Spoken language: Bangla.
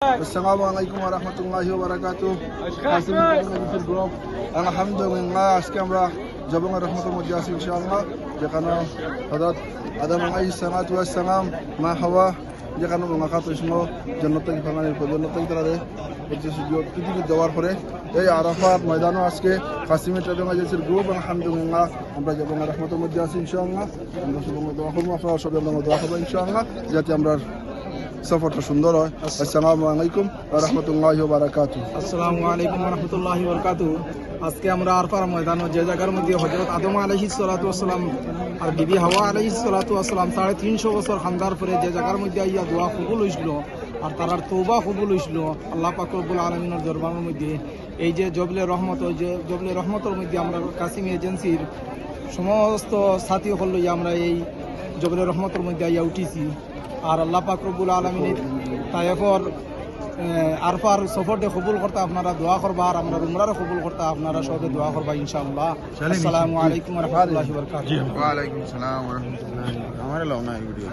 Alaikum wa rahmatullahi wa barakatuh. Hasim Community Group. Alhamdulillah আজকে আমরা জবঙ্গের রহমতের মধ্যে আছি ইনশাআল্লাহ যেখানে হযরত আদম আলাইহিস সালাতু ওয়াস সালাম মা হাওয়া যেখানে মাকাত ইসমো জান্নাত ফালানের জান্নাত তারা যে পৃথিবী দেওয়ার পরে এই আরাফাত ময়দানও আজকে কাসিমের ট্রেডিং এজেন্সির গ্রুপ আলহামদুলিল্লাহ আমরা জবঙ্গের রহমতের মধ্যে আছি ইনশাআল্লাহ আমরা সবাই দোয়া করব আপনারা সবাই দোয়া করব ইনশাআল্লাহ যাতে আমরা সফরটা সুন্দর হয়। আসসালামু আলাইকুম রাহমাতুল্লাহি ওয়া আসসালামু আলাইকুম রহমতুল্লাহি বরকাতু আজকে আমরা আরফার ময়দান যে জায়গার মধ্যে হজরত আদম আলহি আসসালাম আর বিবি হাওয়া আলহি সালাতু আসসালাম সাড়ে তিনশো বছর খান্দার পরে যে জায়গার মধ্যে আইয়া দোয়া কবুল হয়েছিল আর তারার তৌবা কবুল হয়েছিল আল্লাহ পাকরবুল আলমিনের দরবারের মধ্যে এই যে জবলে রহমত যে জবলে রহমতের মধ্যে আমরা কাসিম এজেন্সির সমস্ত সাথী হল আমরা এই জবলে রহমতের মধ্যে আইয়া উঠিছি। আর আল্লাহ পাকরবুল আলমিনীর তাইফর আরফার সফরতে কবুল করতে আপনারা দোয়া করবা আর আমরা উমরারও কবুল করতে আপনারা সবে দোয়া করবা ইনশাআল্লাহ। আসসালামু আলাইকুম রহমতুল্লাহি ওয়া বারাকাতুহু। ওয়ালাইকুম ওয়া রহমতুল্লাহ। আমার লাও না এই ভিডিও